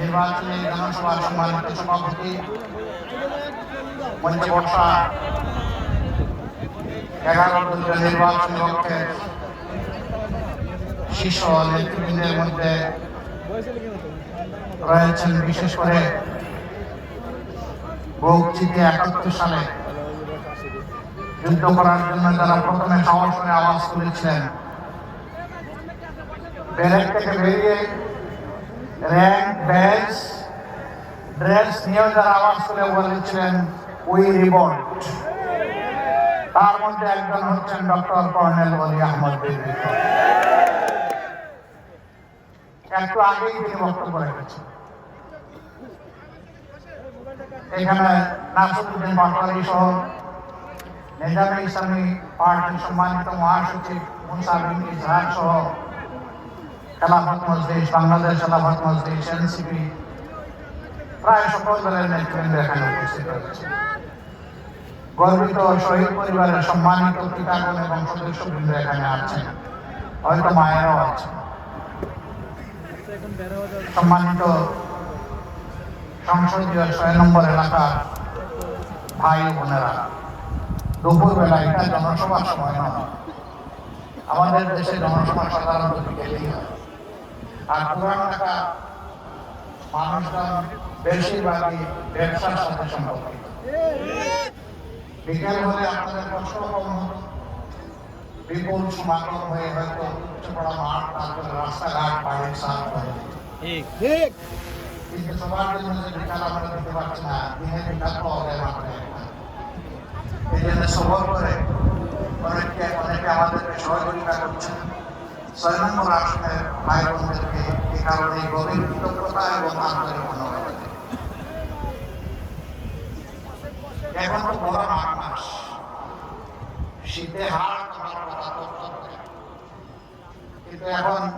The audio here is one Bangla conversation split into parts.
নির্বাচনী জনসভার সম্মানিত সভাপতি মঞ্চে বসা এগারো দলীয় নির্বাচনী লক্ষ্যের শীর্ষ নেতৃবৃন্দের মধ্যে রয়েছেন বিশেষ করে বৌচিতে একাত্তর সালে যুদ্ধ করার জন্য যারা প্রথমে সাহস করে আওয়াজ তুলেছিলেন ব্যারেক থেকে বেরিয়ে র্যাঙ্ক ব্যাচ ড্রেস নিয়েও যারা আওয়াজ তুলে উই রিভোল্ট তার মধ্যে একজন হচ্ছেন ডক্টর কর্নেল অলি আহমদ একটু আগেই তিনি বক্তব্য রেখেছেন। এখানে নাসরুদ্দিন সহ নেজামে ইসলামী পার্টির সম্মানিত মহাসচিব সহ খেলাফত বাংলাদেশ খেলাফত মজলিস, এনসিপি, প্রায় সকল দলের নেতৃবৃন্দ এখানে উপস্থিত রয়েছে। গর্বিত শহীদ পরিবারের সম্মানিত পিতাগণ এবং সদস্যবৃন্দ এখানে আছেন। হয়তো মায়েরাও আছেন। সম্মানিত সংসদীয় ছয় নম্বর এলাকার ভাই বোনেরা, দুপুরবেলা এটা জনসভার সময় নয়। আমাদের দেশে জনসভা সাধারণত বিকেলেই হয়। আর পুরান ঢাকা মানুষজন বেশিরভাগই ব্যবসার সাথে সম্পর্কিত। বিকেল হলে আপনাদের কষ্ট কম হতো বিপুল সমাগম হয়ে হয়তো উচ্চ মাঠ তারপরে রাস্তাঘাট বাড়ির সাফ হয়ে ঠিক। কিন্তু সবার জন্য যে বিকাল আমরা দিতে পারছি না দিনে বিকাল পাওয়া যায় এই জন্য সবর করে অনেকে অনেকে আমাদেরকে সহযোগিতা করছেন। ছয় নম্বর আসনের ভাই বোনদেরকে এই কারণে গভীর কৃতজ্ঞতা এবং আন্তরিক ধন্যবাদ এখন তো বড় মাঘ মাস শীতে হাড়। এখন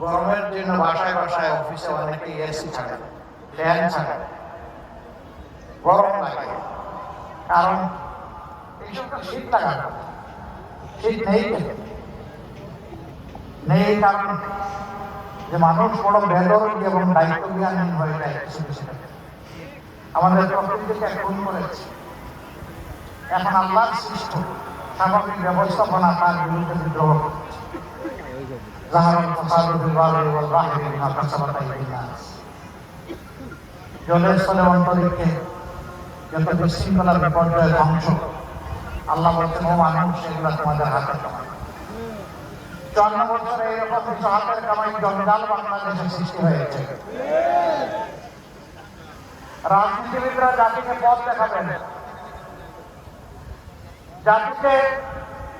গরমের জন্য বাসায় বাসায় অফিসে অনেকে এসি ছাড়ে ফ্যান ছাড়ে। গরম লাগে। কারণ এইসব তো শীত কথা। শীত নেই নেই কারণে যে মানুষ বড় বেদরী এবং দায়িত্ব জ্ঞানহীন হয়ে যায় কিছু কিছু। আমাদের প্রকৃতিকে খুন করেছে। এখন আল্লাহর সৃষ্ট স্বাভাবিক ব্যবস্থাপনা তার বিরুদ্ধে বিদ্রোহ ظهر الفساد في البر والبحر بما كسبت ايدي الناس জলের স্থলে অন্তরিক্ষে যত বিশৃঙ্খলা বিপর্যয় ধ্বংস আল্লাহ বলছেন ও মানুষ এগুলো তোমাদের হাতে কামাই চন্ন বছরে এরকম কিছু হাতের কামাই জঞ্জাল বাংলাদেশে সৃষ্টি হয়েছে রাজনীতিবিদরা জাতিকে পথ দেখাবেন জাতিকে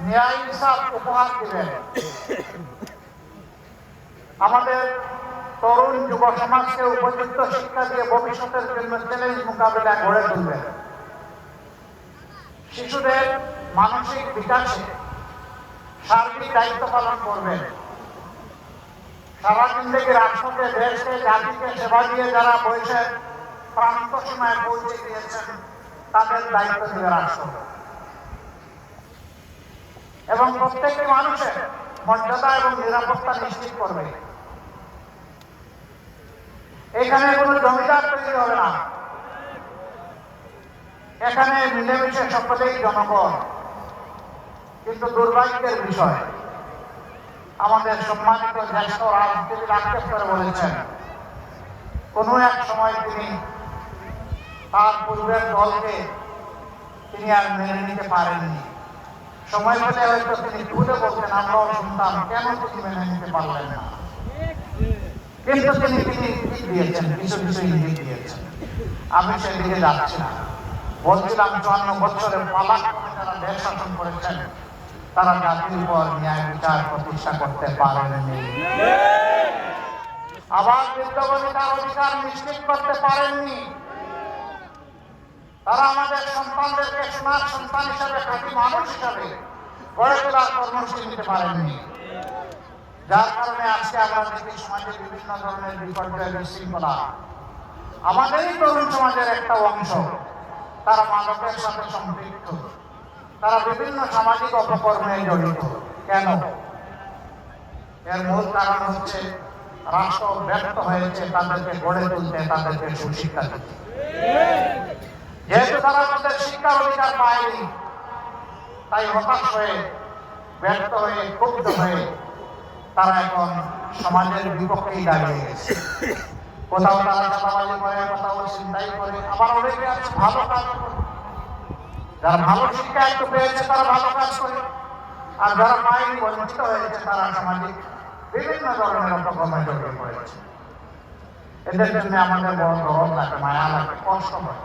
ন্যায় ইনসাফ উপহার দিবেন আমাদের তরুণ যুব সমাজকে উপযুক্ত শিক্ষা দিয়ে ভবিষ্যতের জন্য চ্যালেঞ্জ মোকাবিলা গড়ে তুলবেন শিশুদের মানসিক বিকাশে সার্বিক দায়িত্ব পালন করবেন সারা জিন্দগি রাষ্ট্রকে দেশকে জাতিকে সেবা দিয়ে যারা বয়সের প্রান্ত সীমায় পৌঁছে দিয়েছেন তাদের দায়িত্ব দেবে রাষ্ট্র এবং প্রত্যেকটি মানুষের মর্যাদা এবং নিরাপত্তা নিশ্চিত করবে। এখানে কোনো জমিদার তৈরি হবে না। এখানে মিলেমিশে সকলেই জনগণ। কিন্তু দুর্ভাগ্যের বিষয়, আমাদের সম্মানিত জ্যেষ্ঠ রাজনীতিবিদ আক্ষেপ বলেছেন, কোনো এক সময় তিনি তার পূর্বের দলকে তিনি আর মেনে নিতে পারেননি। সময় পেলে হয়তো তিনি খুলে বলতেন, আমরাও শুনতাম, কেন তিনি মেনে নিতে পারলেন না? কিন্তু তিনি তিনি দিয়েছেন কিছু কিছু ইঙ্গিত দিয়েছেন। আমি সেদিকে যাচ্ছি না। বলছিলাম, চুয়ান্ন বছরের পালাক যারা দেশ শাসন করেছেন, তারা জাতির উপর ন্যায় বিচার প্রতিষ্ঠা করতে পারেননি। আবার বিদ্যমান তার অধিকার নিশ্চিত করতে পারেননি। তারা আমাদের সন্তানদেরকে সোনার সন্তান হিসাবে, খাঁটি মানুষ হিসাবে গড়ে তোলার কর্মসূচি নিতে পারেননি। যার কারণে আজকে আমরা দেখি সমাজে বিভিন্ন ধরনের বিপর্যয় বিশৃঙ্খলা আমাদেরই তরুণ সমাজের একটা অংশ, তারা মাদকের সাথে সম্পৃক্ত। তারা বিভিন্ন সামাজিক অপকর্মে জড়িত। কেন? এর মূল কারণ হচ্ছে, রাষ্ট্র ব্যর্থ হয়েছে, তাদেরকে গড়ে তুলতে, তাদেরকে সুশিক্ষা দিতে। যেহেতু তারা তাদের শিক্ষার অধিকার পায়নি, তাই হতাশ হয়ে, ব্যর্থ হয়ে, ক্ষুব্ধ হয়ে তারা এখন সমাজের বিপক্ষেই দাঁড়িয়ে গেছে। কোথাও তারা চাপাবাজি করে, কোথাও চিন্তাই করে, আবার অনেকে আছে ভালো কাজ করে। যারা ভালো শিক্ষা একটু পেয়েছে, তারা ভালো কাজ করে। আর যারা পায়নি, বঞ্চিত হয়েছে, তারা সামাজিক বিভিন্ন ধরনের অপকর্মে জড়িয়ে পড়েছে এদের জন্য আমাদের বড় গরম লাগে, মায়া লাগে, কষ্ট হয়।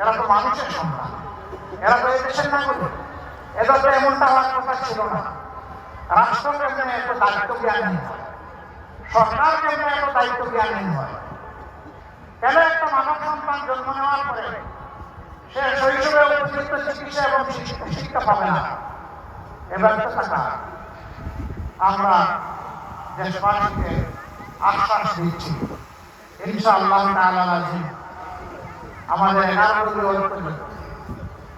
এরা তো মানুষের সন্তান। এরা তো এদেশের নাগরিক। এদের তো এমনটা হওয়ার কথা ছিল না। রাষ্ট্র কেমনে এত দায়িত্ব জ্ঞানহীন হয়। সরকার কেমনে এত দায়িত্ব জ্ঞানহীন হয়। কেন একটা মানব সন্তান জন্ম নেওয়ার পরে সে শৈশবে উপযুক্ত চিকিৎসা এবং শিক্ষা- পাবে না? এবার তো টাকা। আমরা দেশবাসীকে আশ্বাস দিচ্ছি, ইনশাআল্লাহ তাআলা আমাদের এগারো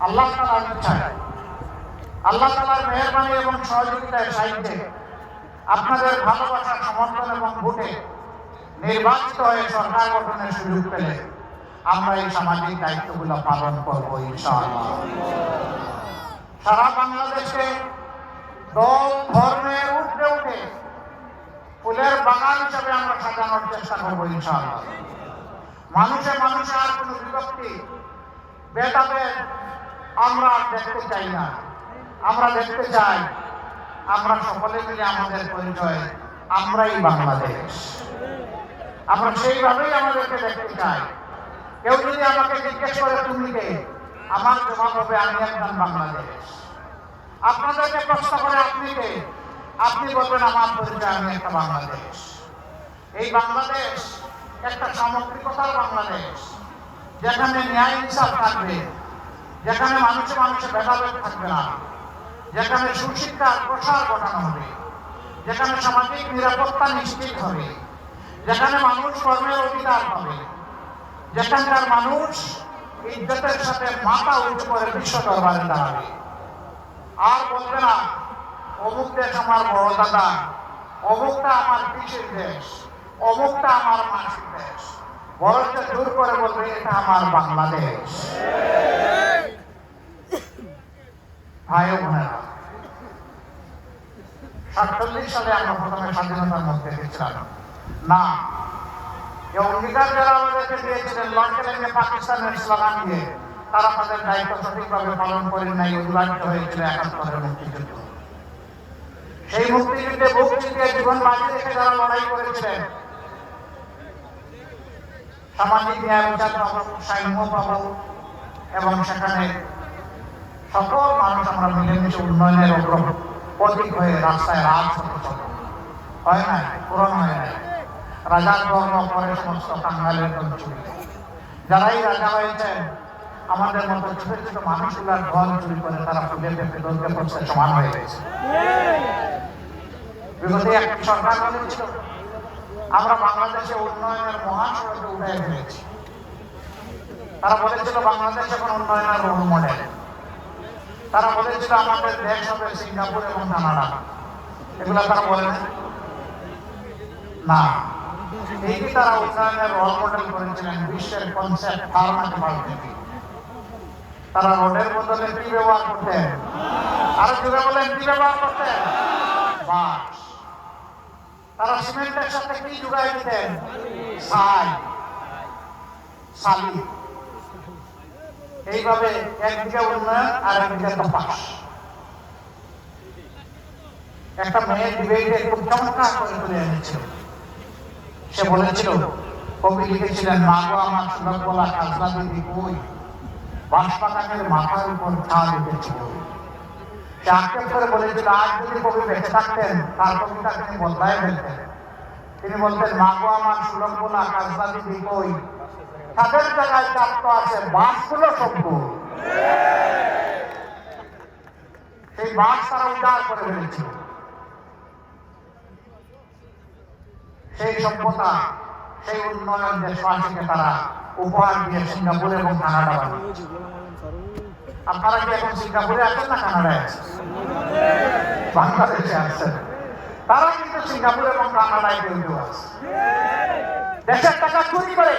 আল্লাহ তাআলার ইচ্ছায় আল্লাহ তাআলার মেহরবানি এবং সহযোগিতায় সাহিত্যে আপনাদের ভালোবাসা, সমর্থন এবং ভোটে নির্বাচিত হয়ে সরকার গঠনের সুযোগ পেলে আমরা এই সামাজিক দায়িত্বগুলো পালন করব সারা বাংলাদেশে দল ধর্মের উঠে উঠে ফুলের বাগান হিসাবে আমরা সাজানোর চেষ্টা করব, ইনশাআল্লাহ। মানুষে মানুষে আর কোনো বিভক্তি, ভেদাভেদ আমরা দেখতে চাই না। আমরা দেখতে চাই, আমরা সকলে মিলে আমাদের পরিচয়, আমরাই বাংলাদেশ। আমরা সেইভাবেই আমাদেরকে দেখতে চাই। কেউ যদি আমাকে জিজ্ঞেস করে, তুমি আমার জবাব হবে, আমি একজন বাংলাদেশ। আপনাদেরকে প্রশ্ন করে, আপনি কে? আপনি বলবেন, আমার পরিচয়, আমি একটা বাংলাদেশ। এই বাংলাদেশ একটা সামগ্রিকতার বাংলাদেশ, যেখানে ন্যায় ইনসাফ থাকবে, যেখানে মানুষে মানুষে ভেদাভেদ থাকবে না। যেখানে সুশিক্ষার প্রসার ঘটানো হবে, যেখানে সামাজিক নিরাপত্তা নিশ্চিত হবে, যেখানে মানুষ কর্মের অধিকার পাবে, যেখানকার মানুষ ইজ্জতের সাথে মাথা উঁচু করে বিশ্ব দরবারে দাঁড়াবে। আর বলবে না, অমুক দেশ আমার বড় দাদা অমুকটা আমার পিসের দেশ, অমুকটা আমার মাসির দেশ। বরঞ্চ দূর করে বলবে, এটা আমার বাংলাদেশ। ভাই বোনেরা সাতচল্লিশ সালে আমরা প্রথমে স্বাধীনতার মধ্যে গেছিলাম না অঙ্গীকার যারা আমাদেরকে দিয়েছিলেন লন্ডনে পাকিস্তানের স্লোগান দিয়ে, তারা তাদের দায়িত্ব সঠিকভাবে পালন করেন নাই অনিবার্য হয়েছিল একাত্তরের মুক্তিযুদ্ধ। সেই মুক্তিযুদ্ধে বুক চিতিয়ে জীবন বাজি রেখে যারা লড়াই করেছিলেন, সামাজিক ন্যায় বিচার পাবো এবং সেখানে সকল মানুষ আমরা মিলেমিশে উন্নয়নের অগ্রহ প্রতীক হয়ে রাস্তায় রাজ হতে হয় না পূরণ হয় না রাজার ধর্ম পরে সমস্ত কাঙ্গালের চুরি যারাই রাজা হয়েছেন, আমাদের মতো ছোট ছোট মানুষগুলার ঘর চুরি করে তারা ফুলে পেঁপে দলকে পড়তে সমান হয়ে গেছে। একটি সরকার আমরা বাংলাদেশে উন্নয়নের মহাসড়কে উঠে ফেলেছি তারা বলেছিল বাংলাদেশ এখন উন্নয়নের রোল মডেল তারা বলেছিল আমাদের দেশ হবে সিঙ্গাপুর এবং কানাডা। এগুলা তারা বলে না? এই তারা উন্নয়নের রোল মডেল করেছিলেন, বিশ্বের কনসেপ্ট তারা রোডের বদলে কি ব্যবহার করতেন। আরও জুড়ে বলেন কি ব্যবহার করতেন? তারা সিমেন্টের সাথে কি জুগাই দিতেন? ছাই শালি এইভাবে একদিকে উন্নয়ন আর একদিকে তপাস একটা মেয়ে ডিবেটে খুব চমৎকার করে তুলে এনেছিল। সে বলেছিল, কবি লিখেছিলেন কাজলা দিদি কই মাথার উপর ছাদ উঠেছিল সে আক্ষেপ করে বলেছিল, আজ যদি কবি বেঁচে থাকতেন, তার কবিতা তিনি বদলায় ফেলতেন। তিনি বলতেন, মা গো, আমার সুলভ বলা কাজলা দিদি কই তাদের জায়গায় চাপ্ত আছে, বাঁশগুলো সম্পূর্ণ সেই বাঁশ তারা উদ্ধার করে ফেলেছিল সেই সভ্যতা, সেই উন্নয়ন দেশবাসীকে তারা উপহার দিয়ে সিঙ্গাপুর এবং কানাডা বানিয়ে আপনারা কি এখন সিঙ্গাপুরে আছেন না কানাডায় আছেন? বাংলাদেশে আছেন। তারা কিন্তু সিঙ্গাপুর এবং কানাডায় কেউ আছে। দেশের টাকা চুরি করে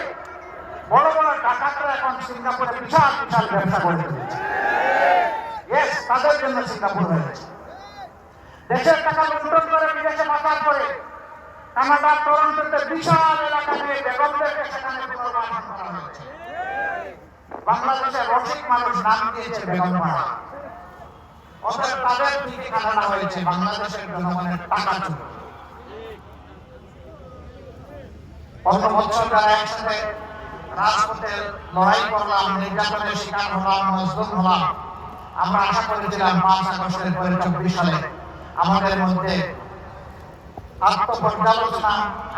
বড় বড় ডাকাতরা এখন সিঙ্গাপুরে বিশাল বিশাল ব্যবসা করে তাদের জন্য সিঙ্গাপুর হয়েছে। দেশের টাকা লুণ্ঠন করে, বিদেশে পাচার করে কানাডা টরন্টোতে বিশাল এলাকা নিয়ে বেগমদেরকে সেখানে হয়েছে। বাংলাদেশের রসিক মানুষ নাম দিয়েছে বেগম অতএব তাদের হয়েছে, বাংলাদেশের জনগণের টাকা চুরি অন্য বছর একসাথে রাজপথে লড়াই করলাম, নির্যাতনের শিকার হলাম, মজলুম হলাম। আমরা আশা করেছিলাম পাঁচ আগস্টের পরে চব্বিশ সালে আমাদের মধ্যে আত্মপর্যালোচনা,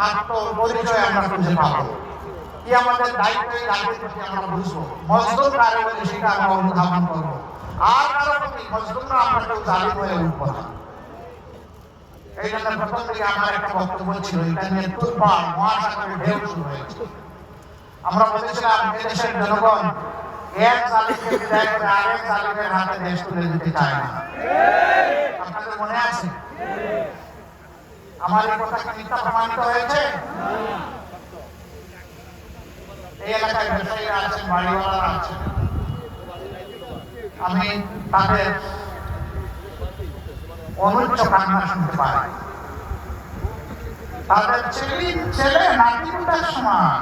আত্মপরিচয় আমরা খুঁজে পাবো। কি আমাদের দায়িত্ব এই দায়িত্বের প্রতি আমরা বুঝব? মজলুম কারও আমরা অনুধাবন করব? আর কারও প্রতি মজলুমরা আমরা কেউ জালিম হয়ে উঠবো না। এই জন্য প্রথম থেকে আমার একটা বক্তব্য ছিল, এটা নিয়ে তুলপাড় মহাসাগরের ঢেউ শুরু হয়েছে। আমরা বলেছিলাম এদেশের জনগণ এক জালিমকে বিদায় করে আরেক জালিমের হাতে দেশ তুলে দিতে চায় না। আপনাদের মনে আছে? আমার এই কথা কি মিথ্যা প্রমাণিত হয়েছে? এই এলাকায় ব্যবসায়ীরা আছেন, বাড়িওয়ালারা আছেন। আমি তাদের অনুচ্চ কান্না শুনতে পাই। তাদের ছেলে ছেলে নাতি সমান।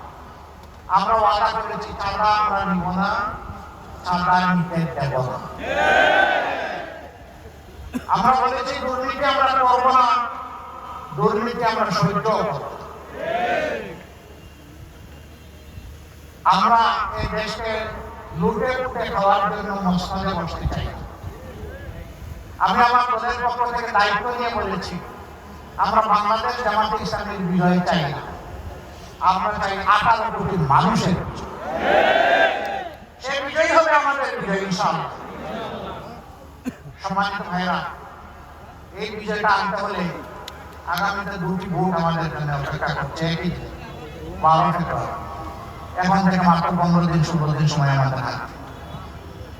আমরা ওয়াদা করেছি, চাঁদা আমরা নিব না, চাঁদা নিতে দেব না। আমরা বলেছি, দুর্নীতি আমরা করব না, দুর্নীতি আমরা সহ্য আমরা এই দেশকে লুটে লুটে খাওয়ার জন্য মসনদে বসতে চাই। না। আমি আমার দলের পক্ষ থেকে দায়িত্ব নিয়ে বলেছি, আমরা বাংলাদেশ জামাতে ইসলামের বিজয় চাই না। আমরা চাই আঠারো কোটি মানুষের। বিজয়। সে বিজয় হবে আমাদের বিজয় সম্মানিত ভাইরা এই বিজয়টা আনতে হলে আগামীতে দুটি ভোট আমাদের জন্য অপেক্ষা করছে, একই বারো ফেব্রুয়ারি। এখন থেকে মাত্র পনেরো দিন, ষোলো দিন সময় আমাদের হাতে।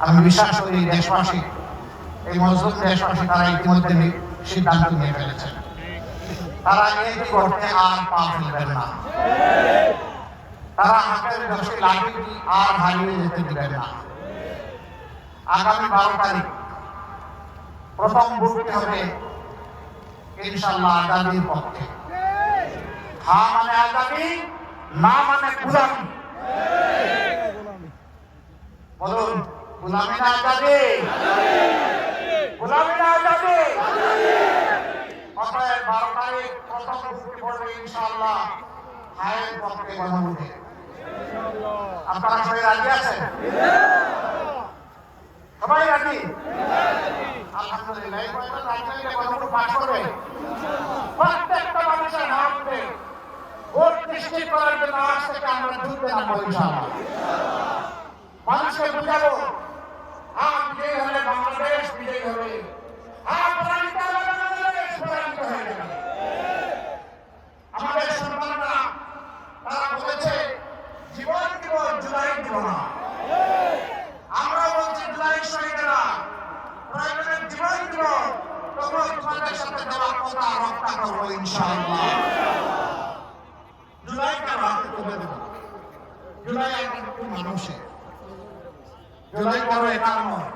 আমি বিশ্বাস করি দেশবাসী, এই মজলুম দেশবাসী তারা ইতিমধ্যে সিদ্ধান্ত নিয়ে ফেলেছেন। তারা এই করতে আর পা ফেলবেন না। তারা হাতের দশে লাঠি আর হারিয়ে যেতে দিবেন না। আগামী বারো তারিখ প্রথম ভোটটি হবে ইনশাল্লাহ আজাদির পক্ষে। হা মানে আজাদি, না মানে গুলামি। বলুন, গুলামি না আজাদি? গুলামি না আজাদি? আমরা মানুষকে বুঝাবো হ্যাঁ বিজয়ী হলে বাংলাদেশ বিজয়ী হবে হ্যাঁ পরাজিত হলে বাংলাদেশ পরাজিত হয়ে যাবে আমাদের সন্তানরা তারা বলেছে জীবন দিব জুলাই দিব না আমরা বলছি জুলাই শহীদেরা প্রয়োজনে জীবন দিব তবুও তোমাদের সাথে দেওয়া কথা রক্ষা করব ইনশাআল্লাহ জুলাই কারও হাতে তুলে দেব জুলাই আমার একটু মানুষের জুলাই কারও একার নয়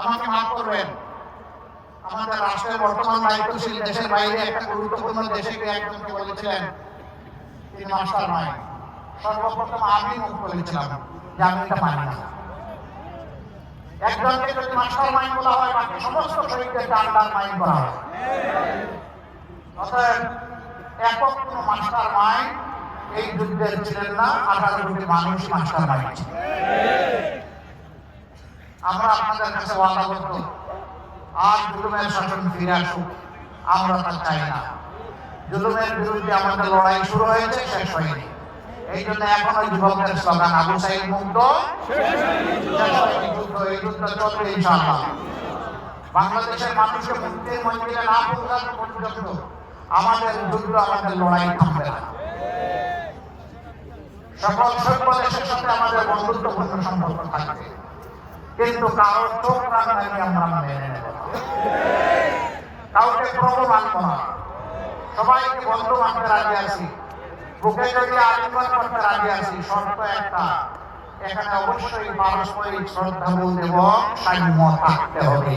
আমাকে মাফ করবেন আমাদের রাষ্ট্রের বর্তমান দায়িত্বশীল দেশের বাইরে একটা গুরুত্বপূর্ণ দেশে গিয়ে একজনকে বলেছিলেন, তিনি মাস্টার নয় সর্বপ্রথম আমি মুখ করেছিলাম যে আমি এটা না একজনকে যদি মাস্টার মাইন্ড বলা হয় বাকি সমস্ত মাইন্ড করা হয়। একক মাস্টার মাইন্ড এই যুদ্ধের ছিলেন না, আঠারো কোটি মানুষ মাস্টার মাইন্ড আমরা আপনাদের কাছে ওয়াদা করত আর জুলুমের শাসন ফিরে আসুক, আমরা তা চাই না। জুলুমের বিরুদ্ধে আমাদের লড়াই শুরু হয়েছে, শেষ হয়নি। এই জন্য এখনও যুবকদের স্লোগান আবু সাইদ মুক্ত। এই যুদ্ধ চলবে ইনশাআল্লাহ বাংলাদেশের মানুষকে মুক্তির মঞ্জিলে না পৌঁছানো পর্যন্ত আমাদের যুদ্ধ, আমাদের লড়াই থামবে না। সকল সভ্য দেশের সাথে আমাদের বন্ধুত্বপূর্ণ সম্পর্ক থাকবে। কিন্তু কারোর চোখ রান্নাকে আমরা মেনে নেব। কাউকে প্রভু মানব না। সবাইকে বন্ধু মানতে রাজি আছি। বুকে যদি আলিঙ্গন করতে রাজি আছি, শর্ত একটা। এখানে অবশ্যই পারস্পরিক শ্রদ্ধাবোধ এবং সাম্য থাকতে হবে।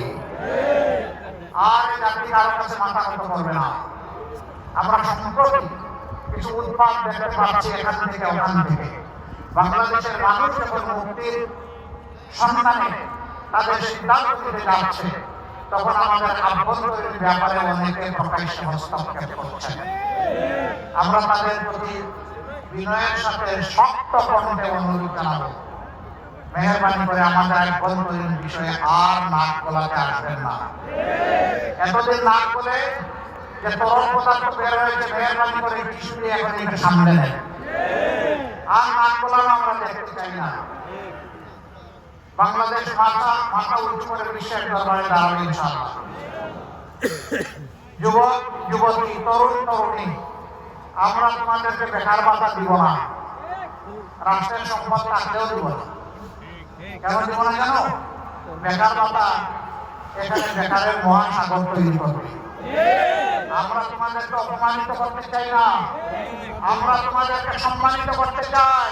আর জাতি কারও কাছে মাথা নত করবে না। আমরা সম্প্রতি কিছু উৎপাদ দেখতে পাচ্ছি এখান থেকে, ওখান থেকে। বাংলাদেশের মানুষ যখন মুক্তির সন্ধানে তাদের সিদ্ধান্ত নিতে যাচ্ছে তখন আমাদের আভ্যন্তরীণ ব্যাপারে অনেকে প্রকাশ্যে হস্তক্ষেপ করছেন। আমরা তাদের প্রতি বিনয়ের সাথে শক্ত কণ্ঠে অনুরোধ জানাব। মেহরবানি করে আমাদের আভ্যন্তরীণ বিষয়ে আর নাক গলাতে আসবেন না। এতদিন নাক বলে যে তরল পদার্থ বের হয়েছে মেহরবানি করে দিয়ে এখন এটা সামনে নেন। আর নাক গলানো আমরা দেখতে চাই না। বাংলাদেশ মাথা মাথা উঁচু করে বিশ্বের দরবারে দাঁড়াবে ইনশাআল্লাহ। যুবক, যুবতী, তরুণ, তরুণী, আমরা তোমাদেরকে বেকার ভাতা দিব না। রাষ্ট্রের সম্পদ থাকলেও দিব না। কেন দিব না জানো? বেকার ভাতা এখানে বেকারের মহাসাগর তৈরি করবে। আমরা তোমাদেরকে অপমানিত করতে চাই না। আমরা তোমাদেরকে সম্মানিত করতে চাই।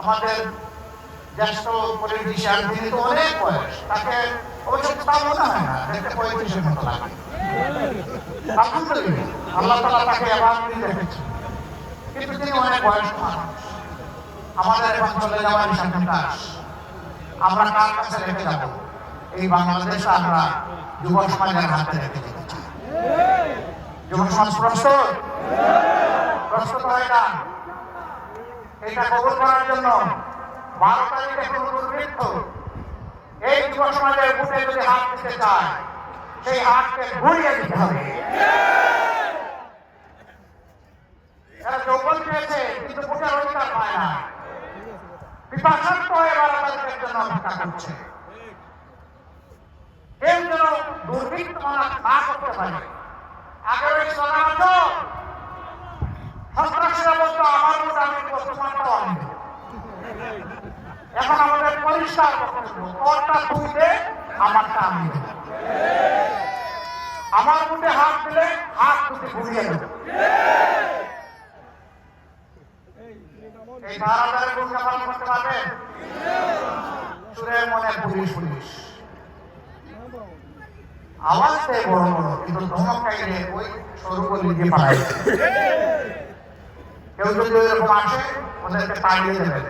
আমাদের জ্যেষ্ঠ পলিটিশিয়ান তিনি তো অনেক বয়স, তাকে অবশ্য তা মনে হয় না, দেখতে পঁয়ত্রিশের মতো লাগে। তাকে অনেক মানুষ। আমাদের এখন আমরা কাছে রেখে এই বাংলাদেশ আমরা হাতে যুব সমাজ প্রস্তুত? প্রস্তুত হয় না? এটা কবুল করার জন্য বারো তারিখে কোন দুর্বৃত্ত এই যুব সমাজের বুকে যদি হাত দিতে চায়, সেই হাতকে ঘুরিয়ে দিতে হবে। এরা যৌবন পেয়েছে, কিন্তু কেউ যেন দুর্বৃত্ত না। করতে পারে। আগের ওই সন্ত্রাসীরা বলতো আমার ভোট আমি দেবো, তোমারটাও এখন আমাদের পরিষ্কার তুই দে আমারটা আমি আমার মুখে হাত দিলে হাত দুটি ঘুরিয়ে দেবো। এই ধারাধারে ভূমিকা পালন করতে মনে পুলিশ পুলিশ। আওয়াজ দেয় বড় বড় কিন্তু ধমক খাইলে ওই সরু গলি দিয়ে কেউ যদি ওইরকম আসে, ওদেরকে তাড়িয়ে দেবে।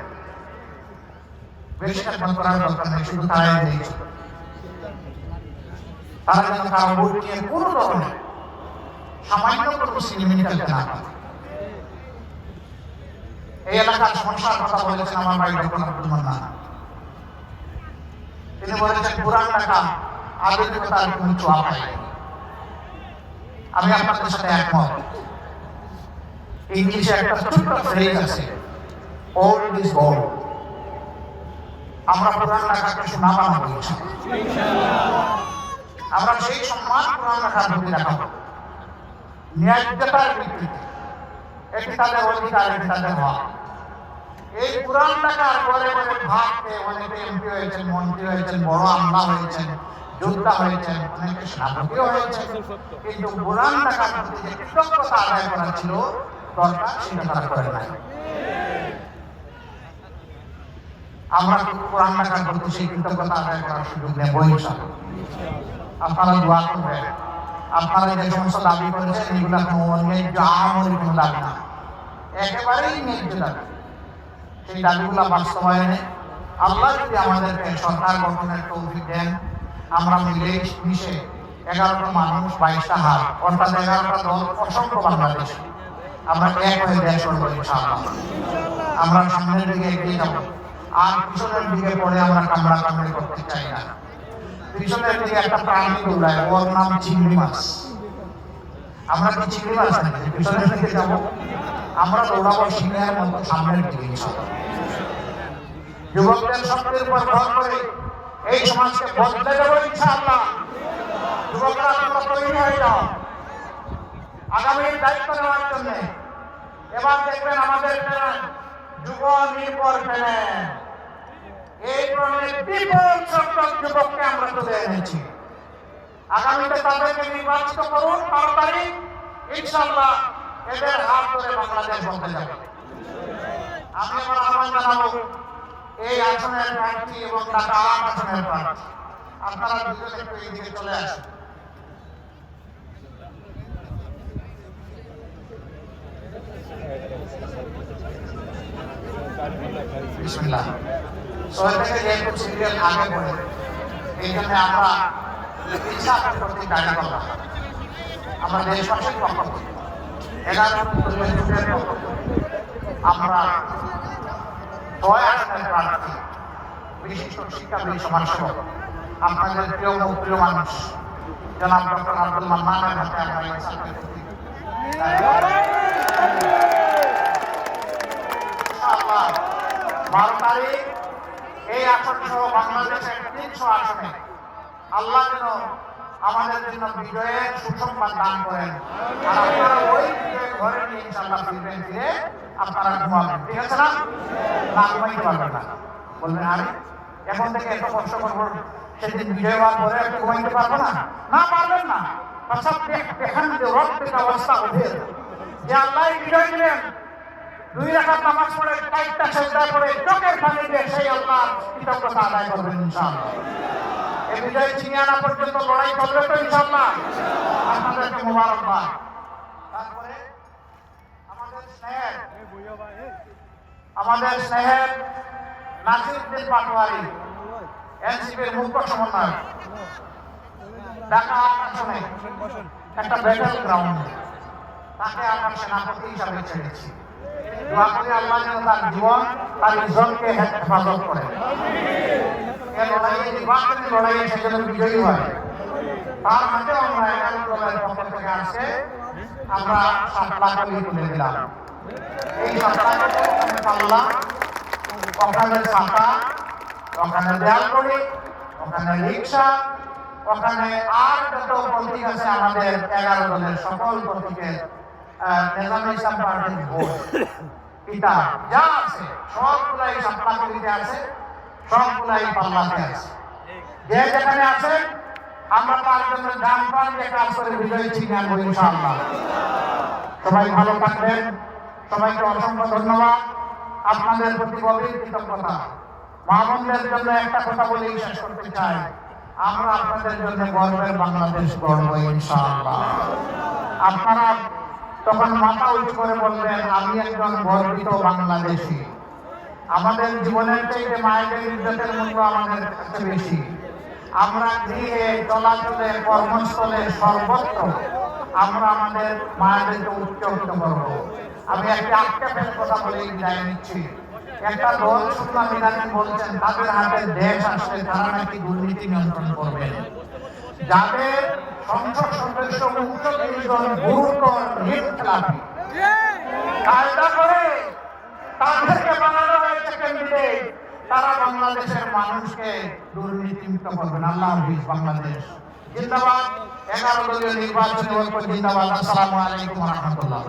বেশি কাজ করার দরকার নেই, শুধু তারাই দিয়েছে। তারা যেন কারও ভোট নিয়ে কোনো ধরনের সামান্য কোনো সিনেমিনি না এই এলাকার সমস্যার কথা বলেছেন আমার ভাই ডক্টর আব্দুল মান্নান। তিনি বলেছেন, পুরান ঢাকা আধুনিকতার কোন ছোঁয়া পাই আমি আপনাদের সাথে একমত। ইংলিশে একটা ছোট্ট ফ্রেজ আছে ওল্ড ইজ গোল্ড আমরা পুরান ঢাকাকে সোনা বানাবো আমরা সেই সম্মান পুরান ঢাকার প্রতি দেখাবো। ন্যায্যতার ভিত্তিতে এটি তাদের অধিকার এটি তাদের হক এই পুরান টাকার পরে পরে ভাগকে অনেকে এমপি হয়েছেন মন্ত্রী হয়েছেন বড় আমলা হয়েছেন যোদ্ধা হয়েছেন অনেকে সেনাপতিও হয়েছে কিন্তু পুরান টাকার প্রতি যে কৃতজ্ঞতা আদায় করা ছিল দরকার, সেটা তারা করে নাই। আমরা পুরান টাকার প্রতি সেই কৃতজ্ঞতা আদায় করার সুযোগ নেব ইনশাআল্লাহ। আপনারা দোয়া করবেন। আপনারা যে সমস্ত দাবি করেছেন, এগুলো কোনো ন্যায্য আমল কোনো দাবি না। একেবারেই ন্যায্য দাবি। সেই দাবিগুলো বাস্তবায়নে আল্লাহ যদি আমাদেরকে সরকার গঠনের তৌফিক দেন, আমরা মিলে মিশে এগারোটা মানুষ বাইশটা হাত, অর্থাৎ এগারোটা দল অসংখ্য বাংলাদেশ। আমরা এক হয়ে দেশ করব আমরা সামনের দিকে এগিয়ে যাব। আর পিছনের দিকে পড়ে আমরা কামড়া কামড়ি করতে চাই না। পিছনের দিকে একটা প্রাণী দৌড়ায়, ওর নাম চিংড়ি মাছ। আমরা কি চিংড়ি মাছ নাকি? পিছনের দিকে যাব। আমরা দৌড়াবো সিংহের মতো সামনের দিকে, ইনশাআল্লাহ। যুবকদের শক্তির উপর ভর করে এই সমাজকে বদলে দেবো, ইনশাআল্লাহ। যুবকরা তোমরা তৈরি হয়ে যাও। আগামীর দায়িত্ব নেওয়ার জন্য। এবার দেখবেন আমাদের যুব নির্ভর এই ধরনের বিপুল সংখ্যক যুবককে আমরা তুলে এনেছি। আগামীতে তাদেরকে নির্বাচিত করুন তাড়াতাড়ি। ইনশাল্লাহ এদের হাত ধরে বাংলাদেশ যাবে। আমি আমার আহ্বান জানাব, এই আসনের প্রার্থী এবং ঢাকা আট আসনের প্রার্থী আপনারা দুজনে একটু চলে আসুন। বিসমিল্লাহ থেকে যেহেতু সিরিয়াল আগে পড়ে এই জন্য আমরা ইচ্ছা করতে গাড়ি করলাম আমরা দেশবাসীর পক্ষ থেকে এগারো পরিবেশের পক্ষ আমরা ছয় আসনের প্রার্থী বিশিষ্ট শিক্ষাবিদ সমাজসেবক আপনাদের প্রিয় প্রিয় মানুষ জনাব ডক্টর আব্দুল মান্নানের হাতে আমরা এই বারো তারিখ এই আসন সহ বাংলাদেশের তিনশো আসনে আল্লাহ যেন আমাদের জন্য বিজয়ের সুসংবাদ দান করেন। আর আপনারা ওই বিজয় ঘরে নিয়ে ইনশাল্লাহ ফিরবেন ফিরে আপনারা ঘুমাবেন। ঠিক আছে না? না, ঘুমাইতে পারবেন না। বলবেন, আরে, এখন থেকে এত কষ্ট করব, সেদিন বিজয় হওয়ার পরে একটু ঘুমাইতে পারব না? না, পারবেন না। এখান থেকে রক্তের অবস্থা উঠে যে আল্লাহ বিজয় দিলেন দুই রাখার নামাজ পড়ে চারটা সেজদা করে চোখের পানি দিয়ে সেই আল্লাহ কৃতজ্ঞতা আদায় করবেন, ইনশাআল্লাহ। এই বিজয় ছিনিয়ে আনা পর্যন্ত লড়াই করবে তো ইনশাআল্লাহ। আপনাদেরকে মোবারকবাদ। তারপরে আমাদের স্নেহের আমাদের স্নেহের নাসিরুদ্দিন পাটোয়ারি, এনসিপির মুখ্য সমন্বয় ঢাকা আসনে একটা ব্যাটল গ্রাউন্ড তাকে আমরা সেনাপতি হিসাবে ছেড়েছি। দোয়া করি আল্লাহ যেন তার জীবন, তার ইজ্জতকে হেফাজত করে। লড়াইয়ে নির্বাচনী লড়াইয়ে সে যেন বিজয়ী হয়। তার হাতে আমরা এগারো দলের পক্ষ থেকে আসছে। আমরা সাত লাখ করে তুলে দিলাম। এই সাত লাখ ওখানে ছাতা ওখানে দেয়াল ওখানে রিক্সা, ওখানে আর যত প্রতীক আছে আমাদের এগারো দলের সকল প্রতীকের নেজামে ইসলাম পার্টির ভোট পিতা যা আছে সবগুলাই সাপ্তাহিতে আছে সবগুলাই পাল্লাতে আছে যে যেখানে আছে আমরা তার জন্য গান পান যে কাজ করে বিজয় ছিনিয়ে আনব ইনশাআল্লাহ সবাই ভালো থাকবেন সবাইকে অসংখ্য ধন্যবাদ আপনাদের প্রতি গভীর কৃতজ্ঞতা মামুনদের জন্য একটা কথা বলেই শেষ করতে চাই আমরা আপনাদের জন্য গর্বের বাংলাদেশ গর্ব ইনশাআল্লাহ আপনারা তখন মাথা উঁচু করে বললেন, আমি একজন গর্বিত বাংলাদেশী। আমাদের জীবনের থেকে মায়েদের ইজ্জতের মূল্য আমাদের কাছে বেশি। আমরা গৃহে চলাচলে কর্মস্থলে সর্বত্র আমরা আমাদের মায়েদেরকে উচ্চকিত করব। আমি একটা আক্ষেপের কথা বলে বিদায় নিচ্ছি। একটা দল শুনলাম ইদানিং বলছেন, তাদের হাতে দেশ আসলে তারা নাকি দুর্নীতি নিয়ন্ত্রণ করবেন। যাদের সংসদ সদস্য উনচল্লিশ জন গুরুতর খেলাপি কায়দা করে তাদেরকে বানানো হয়েছে ক্যান্ডিডেট তারা বাংলাদেশের মানুষকে দুর্নীতিমুক্ত করবেন। আল্লাহ হাফিজ, বাংলাদেশ। জিন্দাবাদ। এগারো দলীয় নির্বাচনী ঐক্য, জিন্দাবাদ। আসসালামু আলাইকুম রহমতুল্লাহ।